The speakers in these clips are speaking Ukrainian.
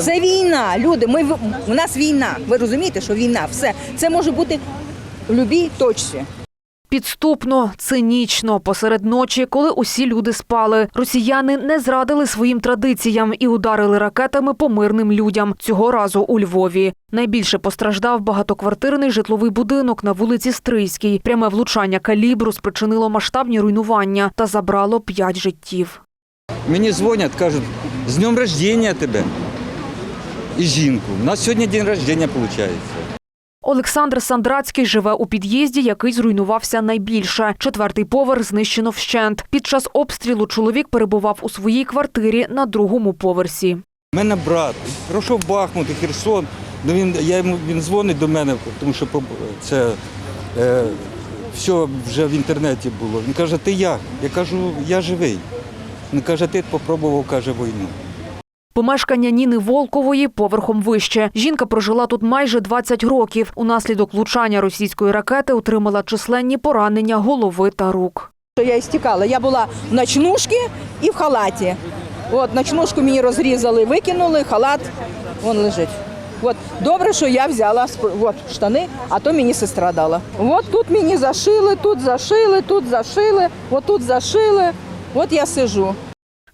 Це війна. Люди, ми в- у нас війна. Ви розумієте, що війна, все. Це може бути в будь-якій точці. Підступно, цинічно, посеред ночі, коли усі люди спали. Росіяни не зрадили своїм традиціям і ударили ракетами по мирним людям. Цього разу у Львові. Найбільше постраждав багатоквартирний житловий будинок на вулиці Стрийській. Пряме влучання калібру спричинило масштабні руйнування та забрало п'ять життів. Мені дзвонять, кажуть, з днем рождення тебе. І жінку. У нас сьогодні день рождення виходить. Олександр Сандрацький живе у під'їзді, який зруйнувався найбільше. Четвертий поверх знищено вщент. Під час обстрілу чоловік перебував у своїй квартирі на другому поверсі. У мене брат пройшов Бахмут і Херсон. Ну, він, я йому, він дзвонить до мене, тому що це е, все вже в інтернеті було. Він каже, ти як? Я кажу, я живий. Він каже, ти попробував, каже, війну. Помешкання Ніни Волкової поверхом вище. Жінка прожила тут майже 20 років. Унаслідок влучання російської ракети отримала численні поранення голови та рук. Я істікала. Я була в ночнушці і в халаті. От ночнушку мені розрізали, викинули, халат вон лежить. От добре, що я взяла от, штани, а то мені сестра дала. От тут мені зашили, тут зашили, тут зашили, от тут зашили. От я сижу.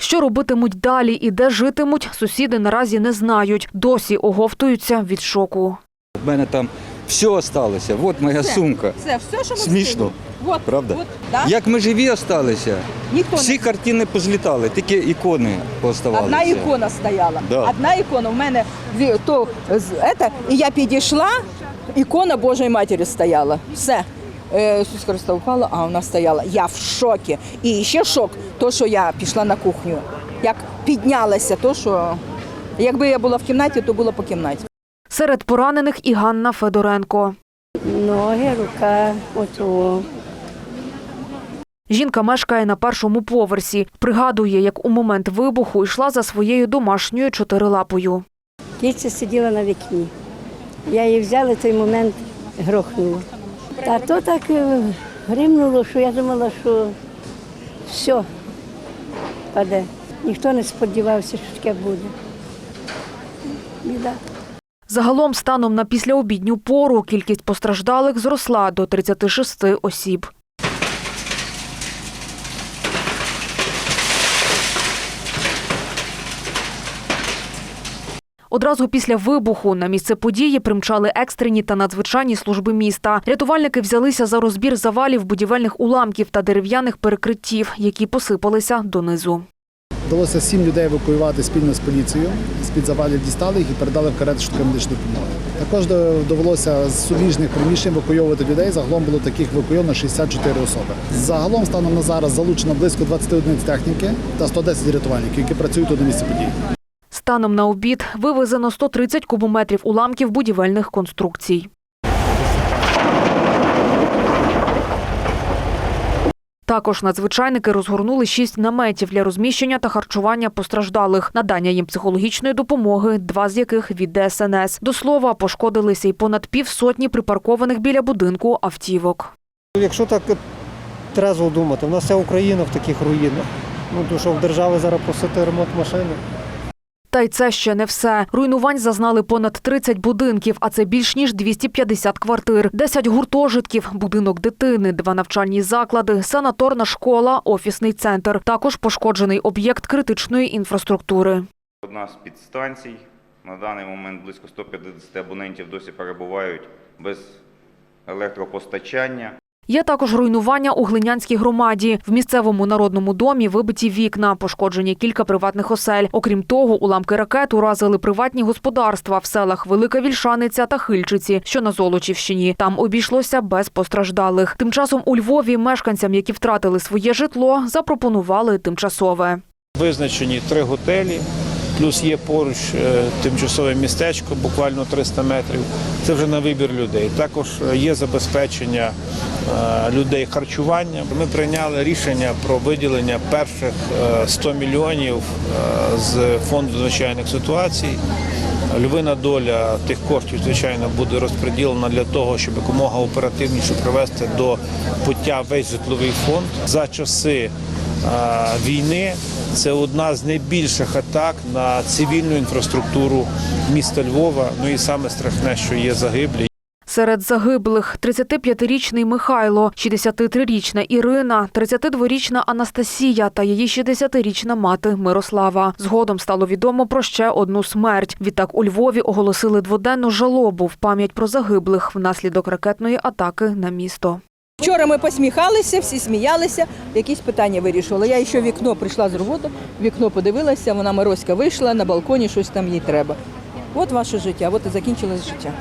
Що робитимуть далі і де житимуть, сусіди наразі не знають. Досі оговтуються від шоку. У мене там все залишилося. От моя Все. сумка. Це все, що ми Смішно. От, правда? От, да? Як ми живі залишилися, Ніхто не всі картини позлітали, тільки ікони поставалися. Одна ікона стояла. Да. Одна ікона в мене то з ета, і я підійшла, ікона Божої Матері стояла. Все. Е, Ісус Христос впала, а вона стояла. Я в шокі. І ще шок, то, що я пішла на кухню. Як піднялася, то що якби я була в кімнаті, то було по кімнаті. Серед поранених і Ганна Федоренко. Ноги, рука, ото. Жінка мешкає на першому поверсі. Пригадує, як у момент вибуху йшла за своєю домашньою чотирилапою. Киця сиділа на вікні. Я її взяла, той момент грохнула. Та то так е, гримнуло, що я думала, що все паде. Ніхто не сподівався, що таке буде. Біда. Загалом, станом на післяобідню пору, кількість постраждалих зросла до 36 осіб. Одразу після вибуху на місце події примчали екстрені та надзвичайні служби міста. Рятувальники взялися за розбір завалів будівельних уламків та дерев'яних перекриттів, які посипалися донизу. Вдалося сім людей евакуювати спільно з поліцією. З-під завалів дістали їх і передали в карету швидкої медичної допомоги. Також довелося з суміжних приміщень евакуйовувати людей. Загалом було таких евакуйовано 64 особи. Загалом станом на зараз залучено близько 20 одиниць техніки та 110 рятувальників, які працюють на місці події. Станом на обід вивезено 130 кубометрів уламків будівельних конструкцій. Також надзвичайники розгорнули шість наметів для розміщення та харчування постраждалих, надання їм психологічної допомоги, два з яких від ДСНС. До слова, пошкодилися й понад півсотні припаркованих біля будинку автівок. Якщо так трезво думати, в нас вся Україна в таких руїнах. Ну, то що в держави зараз просити ремонт машини. Та й це ще не все. Руйнувань зазнали понад 30 будинків, а це більш ніж 250 квартир, 10 гуртожитків, будинок дитини, два навчальні заклади, санаторна школа, офісний центр. Також пошкоджений об'єкт критичної інфраструктури. Одна з підстанцій. На даний момент близько 150 абонентів досі перебувають без електропостачання. Є також руйнування у Глинянській громаді. В місцевому народному домі вибиті вікна, пошкоджені кілька приватних осель. Окрім того, уламки ракет уразили приватні господарства в селах Велика Вільшаниця та Хильчиці, що на Золочівщині. Там обійшлося без постраждалих. Тим часом у Львові мешканцям, які втратили своє житло, запропонували тимчасове. Визначені три готелі, плюс є поруч е, тимчасове містечко, буквально 300 метрів. Це вже на вибір людей. Також е, є забезпечення е, людей харчуванням. Ми прийняли рішення про виділення перших е, 100 мільйонів з фонду звичайних ситуацій. Львина доля тих коштів, звичайно, буде розподілена для того, щоб якомога оперативніше привести до пуття весь житловий фонд за часи війни. Це одна з найбільших атак на цивільну інфраструктуру міста Львова. Ну і саме страшне, що є загиблі. Серед загиблих 35-річний Михайло, 63-річна Ірина, 32-річна Анастасія та її 60-річна мати Мирослава. Згодом стало відомо про ще одну смерть. Відтак у Львові оголосили дводенну жалобу в пам'ять про загиблих внаслідок ракетної атаки на місто. Вчора ми посміхалися, всі сміялися, якісь питання вирішували. Я ще вікно прийшла з роботи, вікно подивилася, вона Мироська вийшла на балконі, щось там їй треба. От ваше життя, от і закінчилось життя.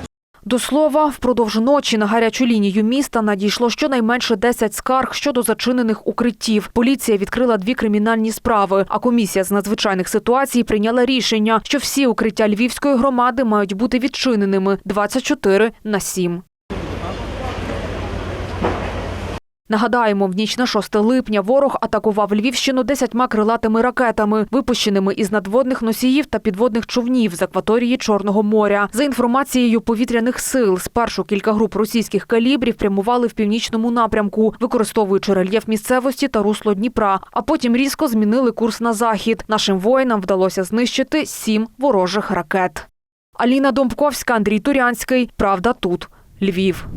До слова, впродовж ночі на гарячу лінію міста надійшло щонайменше 10 скарг щодо зачинених укриттів. Поліція відкрила дві кримінальні справи, а комісія з надзвичайних ситуацій прийняла рішення, що всі укриття Львівської громади мають бути відчиненими 24 на 7. Нагадаємо, в ніч на 6 липня ворог атакував Львівщину десятьма крилатими ракетами, випущеними із надводних носіїв та підводних човнів з акваторії Чорного моря. За інформацією повітряних сил, спершу кілька груп російських калібрів прямували в північному напрямку, використовуючи рельєф місцевості та русло Дніпра. А потім різко змінили курс на захід. Нашим воїнам вдалося знищити сім ворожих ракет. Аліна Домбковська, Андрій Турянський. Правда, тут Львів.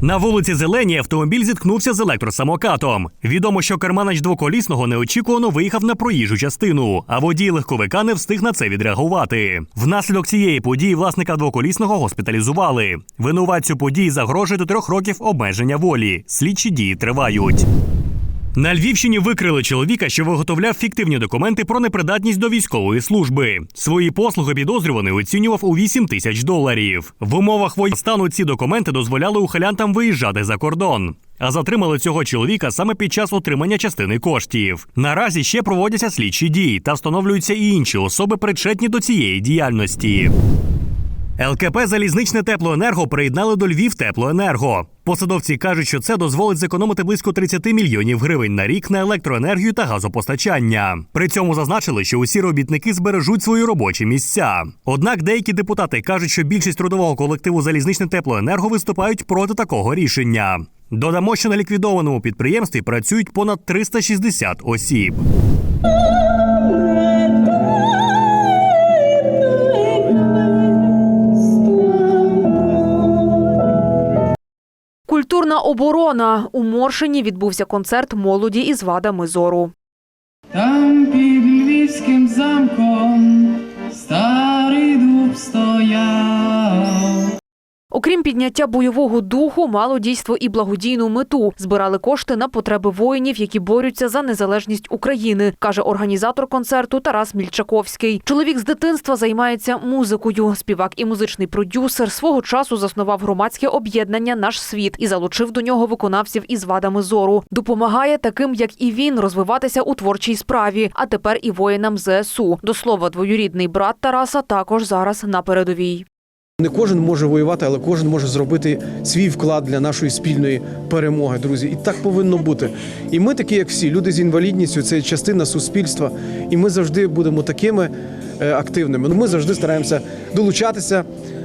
На вулиці Зеленій автомобіль зіткнувся з електросамокатом. Відомо, що керманач двоколісного неочікувано виїхав на проїжджу частину, а водій легковика не встиг на це відреагувати. Внаслідок цієї події власника двоколісного госпіталізували. Винуватцю події загрожує до трьох років обмеження волі. Слідчі дії тривають. На Львівщині викрили чоловіка, що виготовляв фіктивні документи про непридатність до військової служби. Свої послуги підозрюваний оцінював у 8 тисяч доларів. В умовах воєнного стану ці документи дозволяли ухилянтам виїжджати за кордон. А затримали цього чоловіка саме під час отримання частини коштів. Наразі ще проводяться слідчі дії та встановлюються і інші особи, причетні до цієї діяльності. ЛКП Залізничне теплоенерго приєднали до Львів теплоенерго. Посадовці кажуть, що це дозволить зекономити близько 30 мільйонів гривень на рік на електроенергію та газопостачання. При цьому зазначили, що усі робітники збережуть свої робочі місця. Однак деякі депутати кажуть, що більшість трудового колективу Залізничне теплоенерго виступають проти такого рішення. Додамо, що на ліквідованому підприємстві працюють понад 360 осіб. Культурна оборона у Моршині відбувся концерт молоді із вадами зору. Там під львівським замком Окрім підняття бойового духу, мало дійство і благодійну мету. Збирали кошти на потреби воїнів, які борються за незалежність України, каже організатор концерту Тарас Мільчаковський. Чоловік з дитинства займається музикою. Співак і музичний продюсер свого часу заснував громадське об'єднання Наш світ і залучив до нього виконавців із вадами зору. Допомагає таким, як і він, розвиватися у творчій справі. А тепер і воїнам ЗСУ. До слова, двоюрідний брат Тараса також зараз на передовій. Не кожен може воювати, але кожен може зробити свій вклад для нашої спільної перемоги, друзі. І так повинно бути. І ми, такі, як всі, люди з інвалідністю, це частина суспільства, і ми завжди будемо такими е, активними. Ну, Ми завжди стараємося долучатися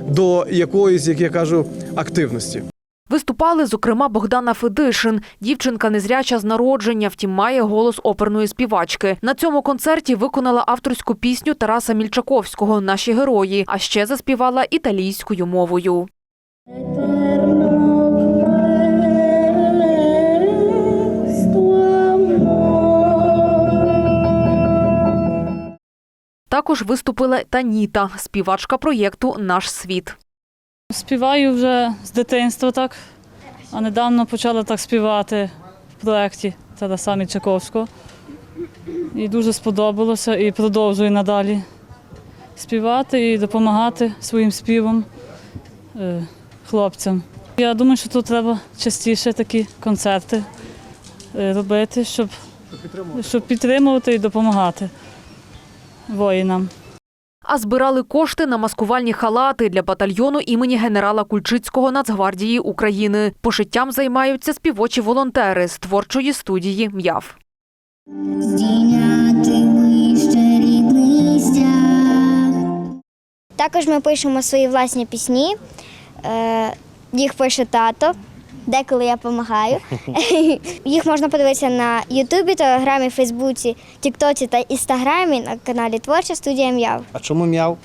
до якоїсь, як я кажу, активності. Виступали, зокрема, Богдана Федишин. Дівчинка незряча з народження, втім має голос оперної співачки. На цьому концерті виконала авторську пісню Тараса Мільчаковського Наші герої, а ще заспівала італійською мовою. Також виступила Таніта, співачка проєкту Наш світ. Співаю вже з дитинства так, а недавно почала так співати в проєкті Тараса Мічаковського. І дуже сподобалося і продовжую надалі співати і допомагати своїм співом е, хлопцям. Я думаю, що тут треба частіше такі концерти е, робити, щоб, щоб підтримувати і допомагати воїнам. А збирали кошти на маскувальні халати для батальйону імені генерала Кульчицького Нацгвардії України. Пошиттям займаються співочі волонтери з творчої студії М'яв. Також ми пишемо свої власні пісні. Е, Їх пише тато. Деколи я допомагаю. Їх можна подивитися на Ютубі, Телеграмі, Фейсбуці, Тіктоці та Інстаграмі на каналі Творча студія М'яв. А чому м'яв?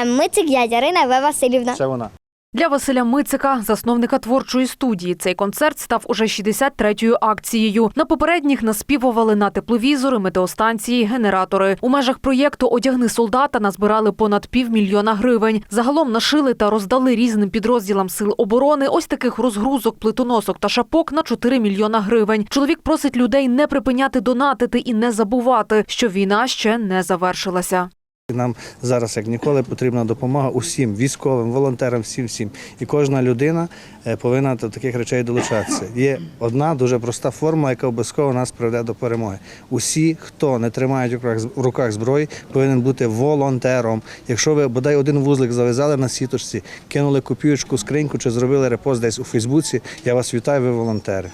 Ем, Ми це дядя Ірина В. Васильівна. Це вона. Для Василя Мицика, засновника творчої студії, цей концерт став уже 63-ю акцією. На попередніх наспівували на тепловізори, метеостанції, генератори. У межах проєкту Одягни солдата назбирали понад півмільйона гривень. Загалом нашили та роздали різним підрозділам сил оборони ось таких розгрузок, плитоносок та шапок на 4 мільйона гривень. Чоловік просить людей не припиняти донатити і не забувати, що війна ще не завершилася. Нам зараз, як ніколи, потрібна допомога усім військовим, волонтерам, всім всім. І кожна людина е, повинна до таких речей долучатися. Є одна дуже проста формула, яка обов'язково нас приведе до перемоги. Усі, хто не тримають в руках, зброї, повинен бути волонтером. Якщо ви бодай один вузлик зав'язали на сіточці, кинули копійочку, скриньку чи зробили репост десь у Фейсбуці, я вас вітаю, ви волонтери.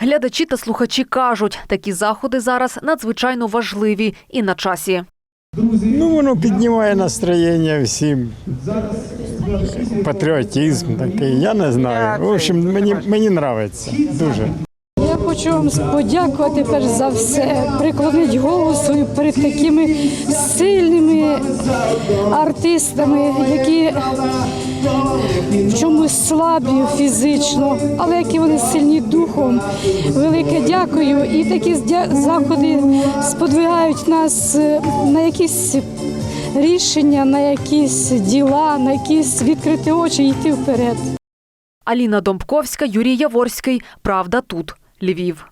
Глядачі та слухачі кажуть, такі заходи зараз надзвичайно важливі і на часі. Ну, воно піднімає настроєння всім. Патріотизм такий, я не знаю. В общем, мені, мені подобається дуже. Хочу вам подякувати перш за все, приклонити голову свою перед такими сильними артистами, які в чомусь слабі фізично, але які вони сильні духом. Велике дякую. І такі заходи сподвигають нас е, на якісь рішення, на якісь діла, на якісь відкрити очі і йти вперед. Аліна Домбковська, Юрій Яворський. Правда тут. Львів.